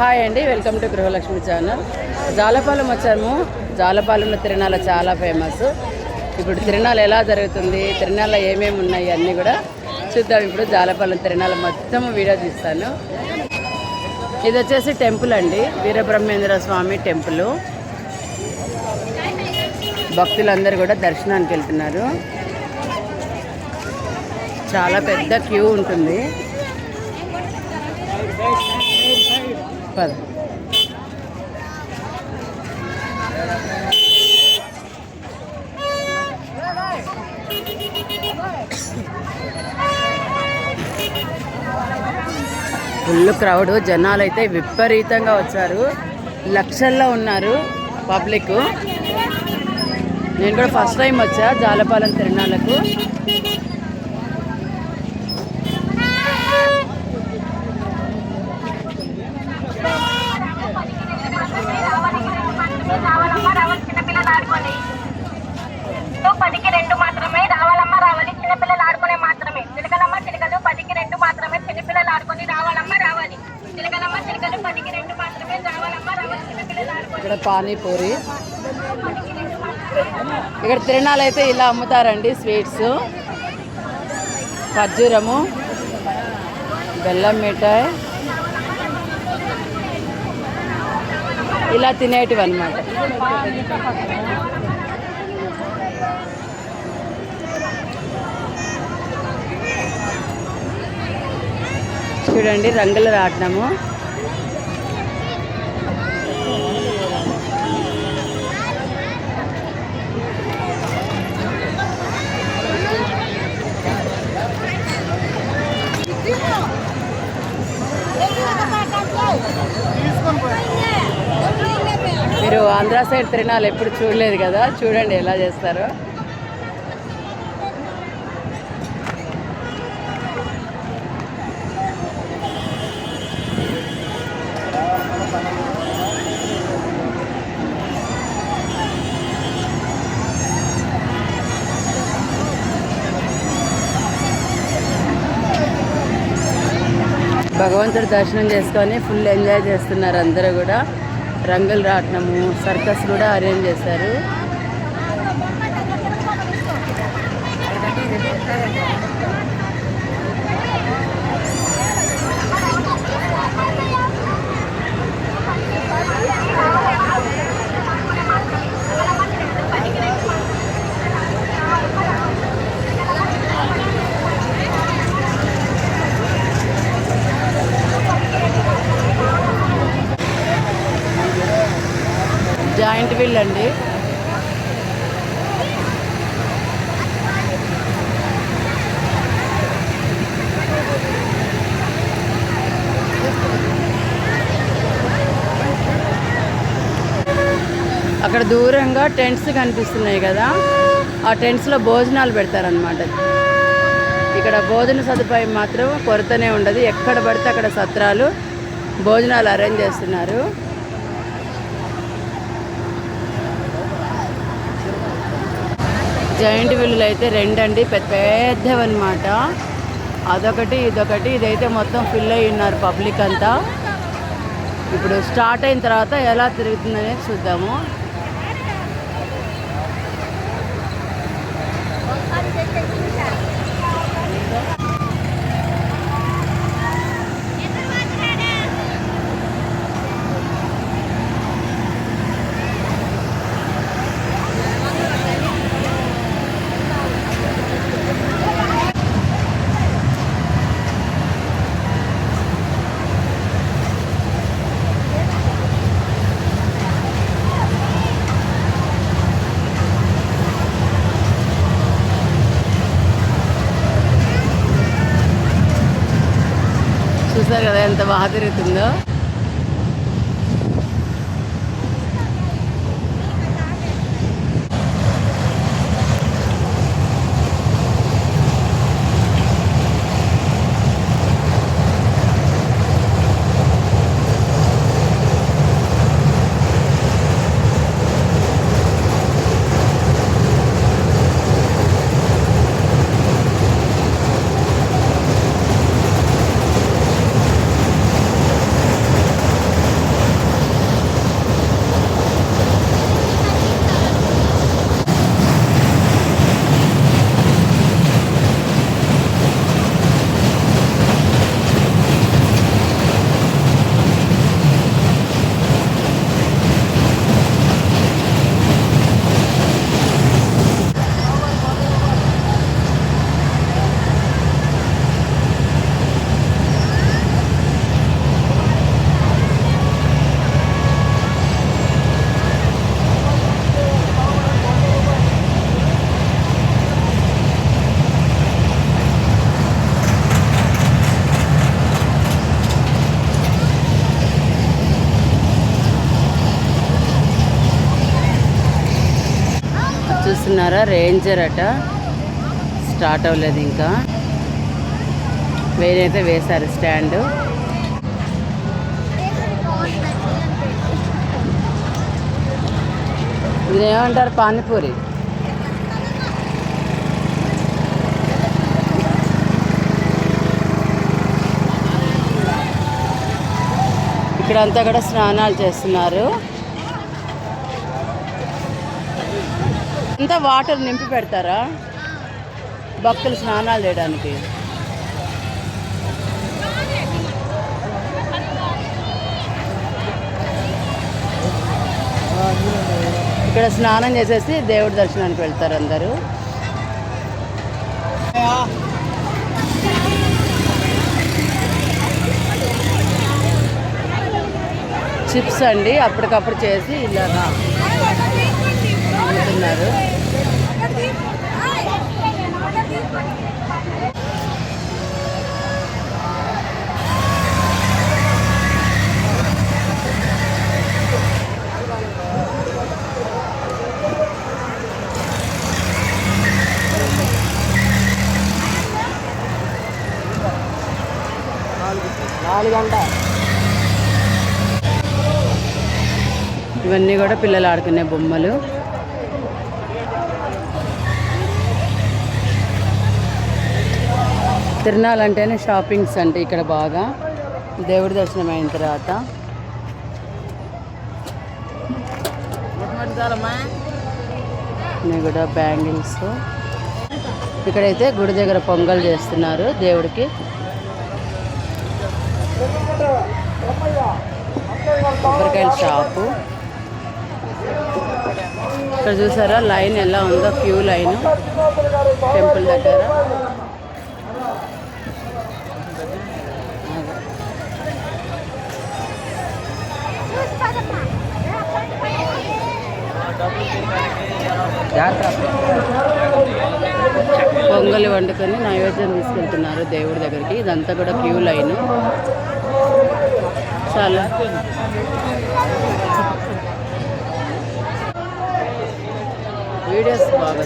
Hi అండి welcome to Gruhalakshmi channel Jalapalem వచ్చాము. జాలపాలెంలో తిరణాల చాలా ఫేమస్ ఇప్పుడు తిరణాలు ఎలా జరుగుతుంది తిరణాల ఏమేమి ఉన్నాయి అన్నీ కూడా చూద్దాం. ఇప్పుడు జాలపాలెం తిరణాల మొత్తం వీడియో తీస్తాను. ఇది వచ్చేసి టెంపుల్ అండి. వీరబ్రహ్మేంద్ర స్వామి టెంపుల్ భక్తులందరూ కూడా దర్శనానికి వెళ్తున్నారు. చాలా పెద్ద క్యూ ఉంటుంది. పద ఫుల్ క్రౌడ్ జనాలు అయితే విపరీతంగా వచ్చారు. లక్షల్లో ఉన్నారు పబ్లిక్. నేను కూడా ఫస్ట్ టైం వచ్చా జాలపాలెం తిరణాలకు ఆడుకోండి. పదికి రెండు మాత్రమే రావాలమ్మ రావాలి. చిన్నపిల్లలు ఆడుకునే మాత్రమే. చిలకలమ్మ చిలకలు పదికి రెండు మాత్రమే. చిన్నపిల్లలు ఆడుకొని రావాలమ్మ రావాలి. చిలకలమ్మ చిలకలు పదికి రెండు మాత్రమే. రావాలమ్మ రావాలి. చిన్నపిల్లలు ఆడుకొని ఇక్కడ పానీపూరి ఇక్కడ తిరణాలు అయితే ఇలా అమ్ముతారండి స్వీట్స్. ఖర్జూరము బెల్లం మిఠాయి. ఇలా తినేటివి అనమాట చూడండి రంగుల రాట్నము. ఆంధ్ర సైడ్ తిరణాలు ఎప్పుడు చూడలేదు కదా? చూడండి ఎలా చేస్తారో. భగవంతుడు దర్శనం చేసుకొని ఫుల్ ఎంజాయ్ చేస్తున్నారు అందరూ కూడా. రంగులు రాట్నము సర్కస్ కూడా అరేంజ్ చేశారు జాయింట్ వీల్ అండి అక్కడ దూరంగా టెంట్స్ కనిపిస్తున్నాయి కదా. ఆ టెంట్స్లో భోజనాలు పెడతారనమాట ఇక్కడ భోజన సదుపాయం మాత్రం కొరతనే ఉండదు. ఎక్కడ పడితే అక్కడ సత్రాలు భోజనాలు అరేంజ్ చేస్తున్నారు. జాయింట్ వీళ్ళు అయితే రెండండి. పెద్ద పెద్దవన్నమాట. అదొకటి ఇదొకటి. ఇదైతే మొత్తం ఫిల్ అయి ఉన్నారు పబ్లిక్ అంతా. ఇప్పుడు స్టార్ట్ అయిన తర్వాత ఎలా తిరుగుతుందనేది చూద్దాము చూసారు కదా ఎంత బాధ జరుగుతుందో చూస్తున్నారా? రేంజర్ అట. స్టార్ట్ అవ్వలేదు ఇంకా. వేరైతే వేశారు స్టాండ్ ఇదేమంటారు పానీపూరి. ఇక్కడంతా కూడా స్నానాలు చేస్తున్నారు. అంతా వాటర్ నింపి పెడతారా? భక్తులు స్నానాలు చేయడానికి. ఇక్కడ స్నానం చేసేసి దేవుడి దర్శనానికి వెళ్తారు అందరూ. చిప్స్ అండి అప్పటికప్పుడు చేసి ఇలాగా అమ్ముతున్నారు ఇవన్నీ కూడా పిల్లలు ఆడుకునే బొమ్మలు. తిరునాళ్ళంటేనే షాపింగ్స్ అంటే ఇక్కడ బాగా. దేవుడి దర్శనం అయిన తర్వాత. ఇవి కూడా బ్యాంగిల్స్. ఇక్కడైతే గుడి దగ్గర పొంగల్ చేస్తున్నారు దేవుడికి. కొబ్బరికాయల షాపు. ఇక్కడ చూసారా లైన్ ఎలా ఉందో క్యూ లైన్. టెంపుల్ దగ్గర. పొంగలి వండుకొని నైవేద్యం తీసుకెళ్తున్నారు దేవుడి దగ్గరికి. ఇదంతా కూడా క్యూ లైన్. చాలా. వీడియోస్ బాగా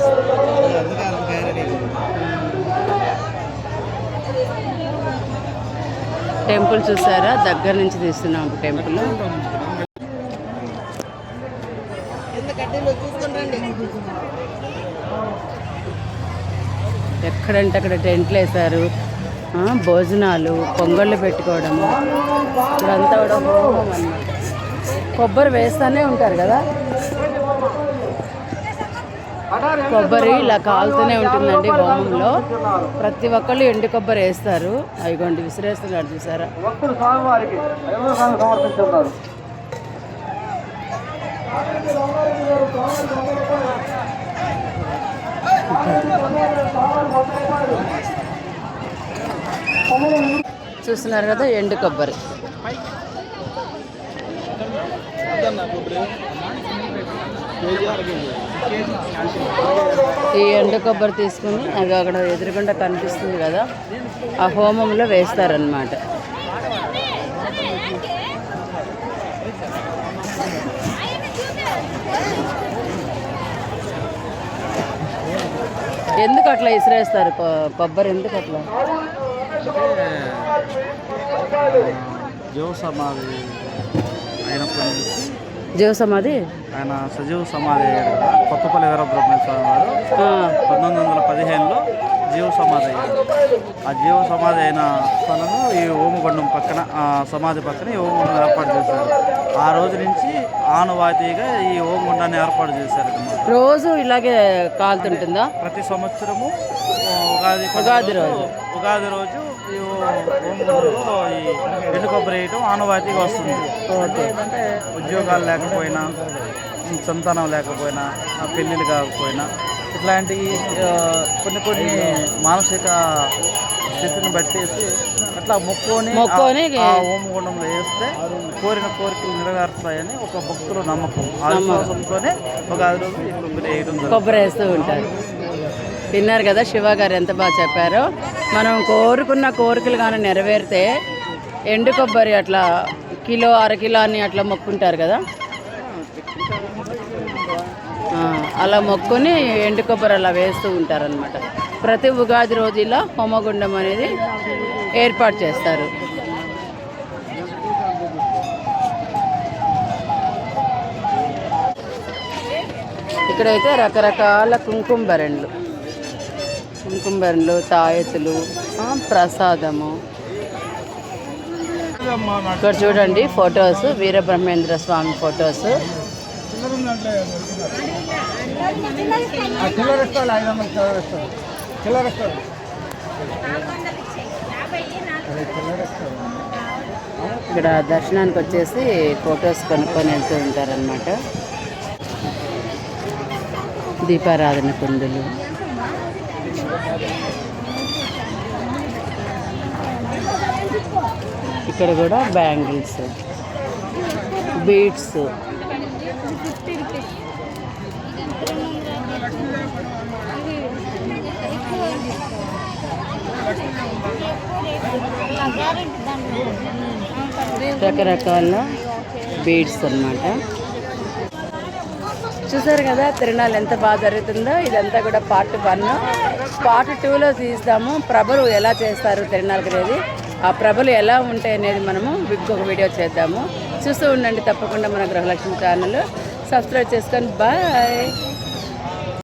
టెంపుల్ చూసారా? దగ్గర నుంచి తీస్తున్నాం టెంపుల్. ఎక్కడంటే అక్కడ టెంట్లు వేశారు. ఆ, భోజనాలు పొంగళ్ళు పెట్టుకోవడము. ఇదంతా కూడా హోమం కొబ్బరి వేస్తూనే ఉంటారు కదా? కొబ్బరి ఇలా కాలుతూనే ఉంటుందండి హోమంలో. ప్రతి ఒక్కళ్ళు ఎండు కొబ్బరి వేస్తారు. అవిగోండి విసిరేస్తున్నాడు చూసారా? చూస్తున్నారు కదా ఎండు కొబ్బరి. ఈ ఎండు కొబ్బరి తీసుకుని అవి అక్కడ ఎదురుగుండా కనిపిస్తుంది కదా ఆ హోమంలో వేస్తారనమాట ఎందుకు అట్లా ఇసిరేస్తారు కొబ్బరి ఎందుకు అట్లా? జీవ సమాధి అయినప్పటి నుంచి జీవ సమాధి? ఆయన సజీవ సమాధి అయ్యాడు కదా కొత్తపల్లి వీరబ్రహ్మణ్య స్వామి వారు. పంతొమ్మిది వందల పదిహేనులో జీవ సమాధి అయ్యాడు. ఆ జీవ సమాధి అయిన స్థలంలో ఈ ఓమగుండం పక్కన సమాధి పక్కన ఈ ఓమగుండం ఏర్పాటు చేశారు. ఆ రోజు నుంచి ఆనవాయితీగా ఈ ఓమగుండాన్ని ఏర్పాటు చేశారు. రోజు ఇలాగే కాలుతుంటుందా ప్రతి సంవత్సరము ఉగాది ఉగాది రోజు. ఉగాది రోజు ఈ ఈ ఎండు కొబ్బరి వేయటం ఆనవాయితీగా వస్తుంది అంటే ఉద్యోగాలు లేకపోయినా సంతానం లేకపోయినా ఆ పెళ్ళిళ్ళు కాకపోయినా ఇట్లాంటి ఆ, కొన్ని కొన్ని మానసిక స్థితిని బట్టేసి అట్లా మొక్కుని ఆ ఓమగుండంలో వేస్తే కోరిన కోరికలు నెరవేరుతాయని ఒక భక్తుల నమ్మకం. ఆ విశ్వాసంతోనే ఉగాది రోజు ఈ కొబ్బరి వేయడం కొబ్బరి వేస్తూ ఉంటారు. విన్నారు కదా శివ గారు ఎంత బాగా చెప్పారో? మనం కోరుకున్న కోరికలు కానీ నెరవేరితే ఎండు కొబ్బరి అట్లా కిలో అర కిలో అని అట్లా మొక్కుంటారు కదా? అలా మొక్కుని ఎండు కొబ్బరి అలా వేస్తూ ఉంటారనమాట ప్రతి ఉగాది రోజుల్లో హోమగుండం అనేది ఏర్పాటు చేస్తారు. ఇక్కడైతే రకరకాల కుంకుమ కుంకుంబరెండ్లు కుంకుమ ప్రసాదము. ఇక్కడ చూడండి ఫొటోస్ వీరబ్రహ్మేంద్ర స్వామి ఫొటోస్. ఇక్కడ దర్శనానికి వచ్చేసి ఫొటోస్ కొనుక్కొని వెళ్తూ ఉంటారనమాట దీపారాధన కుందులు ఇక్కడ కూడా బ్యాంగిల్స్ బీడ్స్ రకరకాల బీడ్స్ అన్నమాట. చూసారు కదా తిరణాలు ఎంత బాగా జరుగుతుందో. ఇదంతా కూడా పార్ట్ వన్ పార్ట్ టూలో తీస్తాము. ప్రభలు ఎలా చేస్తారు తిరణాలకు అనేది. ఆ ప్రభలు ఎలా ఉంటాయి అనేది మనము ఇంకొక వీడియో చేద్దాము. చూస్తూ ఉండండి తప్పకుండా మన గృహలక్ష్మి ఛానల్ సబ్స్క్రైబ్ చేసుకొని బాయ్